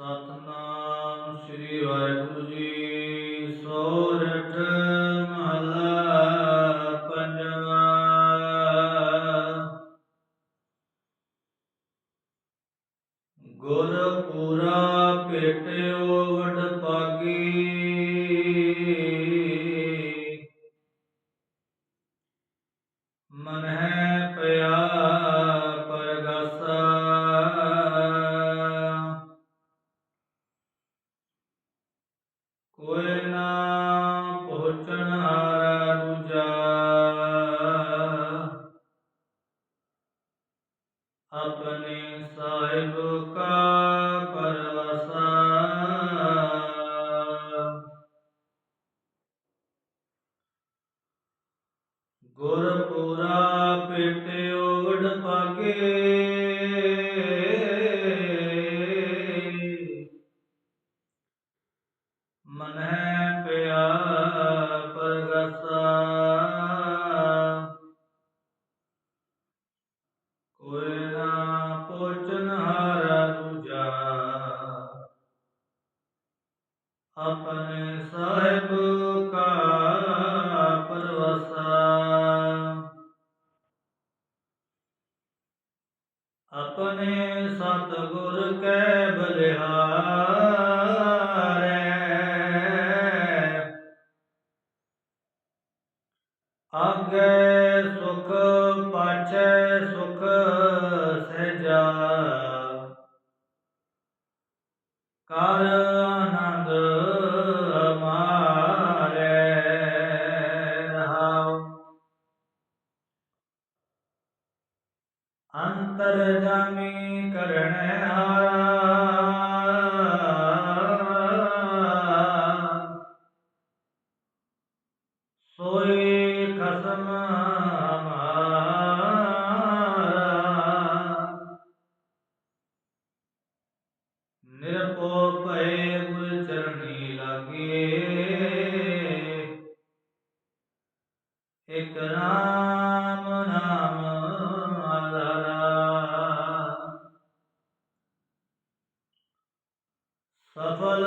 ਸਤਨਾਮ ਸ੍ਰੀ ਵਾਹਿਗੁਰੂ ਜੀ। ਸੋਰਠ ਮਹਲਾ ਪੰਜਵਾ। ਗੁਰ ਪੂਰਾ ਭੇਟਿਓ ਵਡ ਪਾਗੀ ਮਨ ਹੈ ਕੋਈ ਨਾ ਪਹੁੰਚਣ ਹਾਰਾ ਦੂਜਾ। ਆਪਣੇ ਸਾਹਿਬ ਕਾ ਪਰਵਸਾ। ਗੁਰਪੁਰਾ ਪੇਟੇ ਪੇਟਿਓ ਵਡ ਪਾਗੇ। ਆਪਣੇ ਸਤਿਗੁਰ ਕੈ ਬਲਿਹਾਰੈ। ਆਗੇ ਸੁਖ ਪਾਛੈ ਸੁਖ ਸਹਿਜਾ। ਕਰ ਆਨੰਦ ਅੰਤਰ ਜਾਮੀ ਕਰਣ ਸਫਲ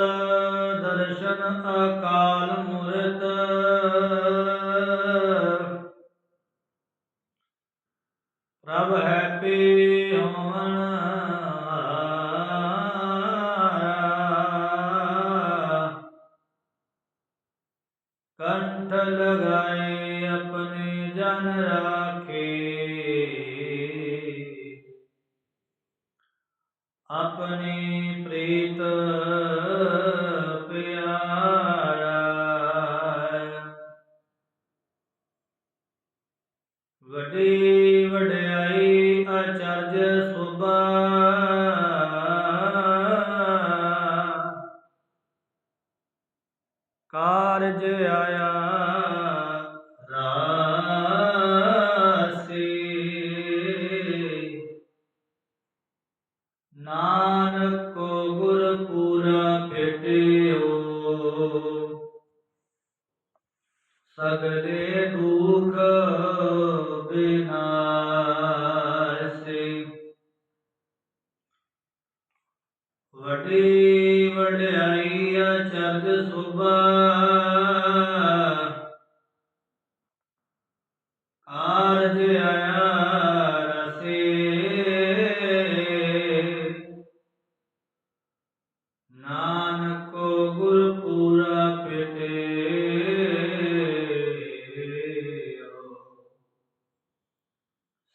ਦਰਸ਼ਨ ਅਕਾਲ ਮੂਰਤ ਪ੍ਰਭ ਹੈਪੀ ਹੋਵਨ ਹਾਰਾ। ਕੰਠ ਲਗਾਏ ਆਪਣੇ ਜਨ ਰਾਖੇ ਆਪਣੇ ਵਡਿਆਈ ਅਚਰਜ ਸੁਭਾ। ਕਾਰਜ ਆਇਆ ਰਾਸੀ। ਨਾਨਕ ਕੋ ਗੁਰ ਪੂਰਾ ਭੇਟਿਓ। ਸਗਲੇ ਦੁਖ ਵਡੀ ਵਡਿਆਈ ਅਚਰਜ ਸੁਭਾ। ਕਾਰਜ ਆਇਆ ਰਸੇ। ਨਾਨਕ ਕੋ ਗੁਰ ਪੂਰਾ ਭੇਟਿਓ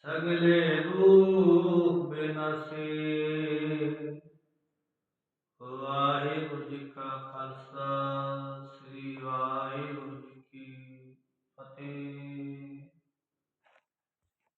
ਸਗਲੇ ਰੂਪ ਬਿਨਾਸੀ। ಸಹ